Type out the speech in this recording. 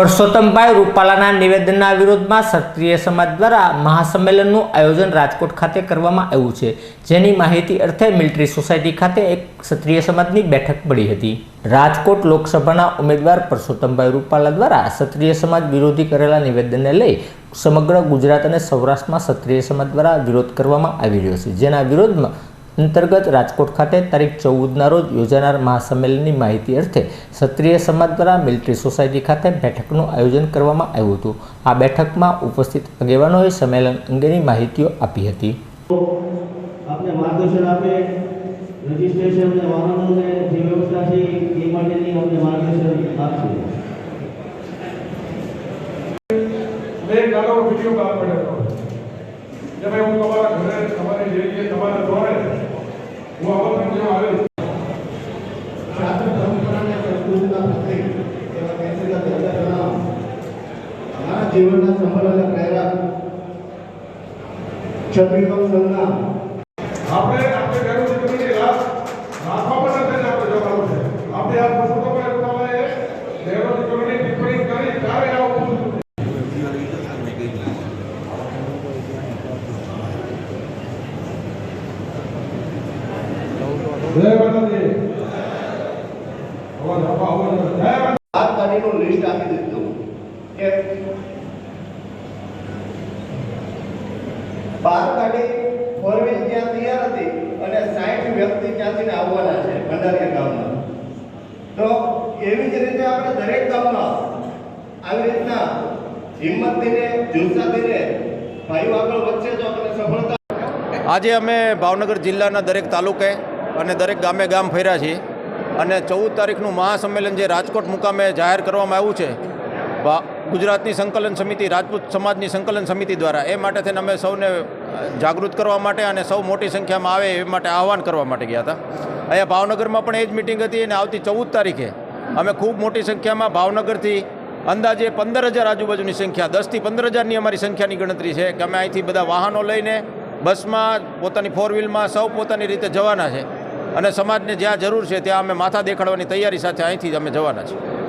પરસોત્તમભાઈ રૂપાલાના નિવેદનના વિરોધમાં ક્ષત્રિય સમાજ દ્વારા મહાસંમેલનનું આયોજન રાજકોટ ખાતે કરવામાં આવ્યું છે. જેની માહિતી અર્થે મિલિટરી સોસાયટી ખાતે એક ક્ષત્રિય સમાજની બેઠક મળી હતી. રાજકોટ લોકસભાના ઉમેદવાર પરસોત્તમભાઈ રૂપાલા દ્વારા ક્ષત્રિય સમાજ વિરોધી કરેલા નિવેદનને લઈ સમગ્ર ગુજરાત અને સૌરાષ્ટ્રમાં ક્ષત્રિય સમાજ દ્વારા વિરોધ કરવામાં આવી રહ્યો છે. જેના વિરોધમાં અંતર્ગત રાજકોટ ખાતે તારીખ ચૌદના રોજ યોજાનાર મહાસંમેલનની માહિતી અર્થે ક્ષત્રિય સમાજ દ્વારા મિલિટરી સોસાયટી ખાતે બેઠકનું આયોજન કરવામાં આવ્યું હતું. આ બેઠકમાં ઉપસ્થિત આગેવાનોએ સંમેલન અંગેની માહિતીઓ આપી હતી. આપને માર્ગદર્શન આપે રજીસ્ટ્રેશન અને વાહનોને જે વ્યવસ્થા છે એ માટેની અમને માર્ગદર્શન આપશે. મેં કાલો વિડિયો વીડિયો પડ્યો હતો. કે ભાઈ હું તમારા ઘરે તમારી જગ્યાએ તમારા ધોરણે હું આમંત્રણ દેવા આવ્યો છું. છાત્ર પરંપરાને સંસ્કૃતિના પ્રતીક એવા કેસરીના દાદા ગણાવ મારા જીવનના સફળ અને પ્રેરક ક્ષત્રિય સંઘના આપણે આપણે ઘરે દીકરીની રાત રાખવા પણ નથી આપણે જવાનું છે આપણે આ પુસ્તકોમાં રૂપાલાએ ઘેરો દીકરીની ટિપ્પણી કરી ત્યારે આવું પૂછ્યું. જય માતાજી. અવાજ આપો અવાજ જય માતાજી. બાર ગાડીનું લિસ્ટ આપી દીધું. કે બાર ગાડી ફોર વ્હીલ ત્યાં તૈયાર હતી અને સાઠ વ્યક્તિ ત્યાંથી ને આવવાના છે ભંડારીયા ગામમાં. તો એવી જ રીતે આપણે દરેક ગામમાં આવી રીતના હિંમત દઈને જુસ્સા દઈને ભાઈઓ આગળ વધશે તો આપણે સફળતા આજે અમે ભાવનગર જિલ્લાના દરેક તાલુકે અને દરેક ગામે ગામ ફર્યા છીએ. અને ચૌદ તારીખનું મહાસંમેલન જે રાજકોટ મુકામે જાહેર કરવામાં આવ્યું છે ગુજરાતની સંકલન સમિતિ, રાજપૂત સમાજની સંકલન સમિતિ દ્વારા, એ માટે થઈને અમે સૌને જાગૃત કરવા માટે અને સૌ મોટી સંખ્યામાં આવે એ માટે આહવાન કરવા માટે ગયા હતા. અહીંયા ભાવનગરમાં પણ એ જ મિટિંગ હતી અને આવતી ચૌદ તારીખે અમે ખૂબ મોટી સંખ્યામાં ભાવનગરથી અંદાજે પંદર હજાર આજુબાજુની સંખ્યા, દસથી પંદર હજારની અમારી સંખ્યાની ગણતરી છે કે અમે અહીંથી બધા વાહનો લઈને બસમાં, પોતાની ફોર વ્હીલમાં સૌ પોતાની રીતે જવાના છે. અને સમાજને જ્યાં જરૂર છે ત્યાં અમે માથા દેખાડવાની તૈયારી સાથે અહીંથી જ અમે જવાના છીએ.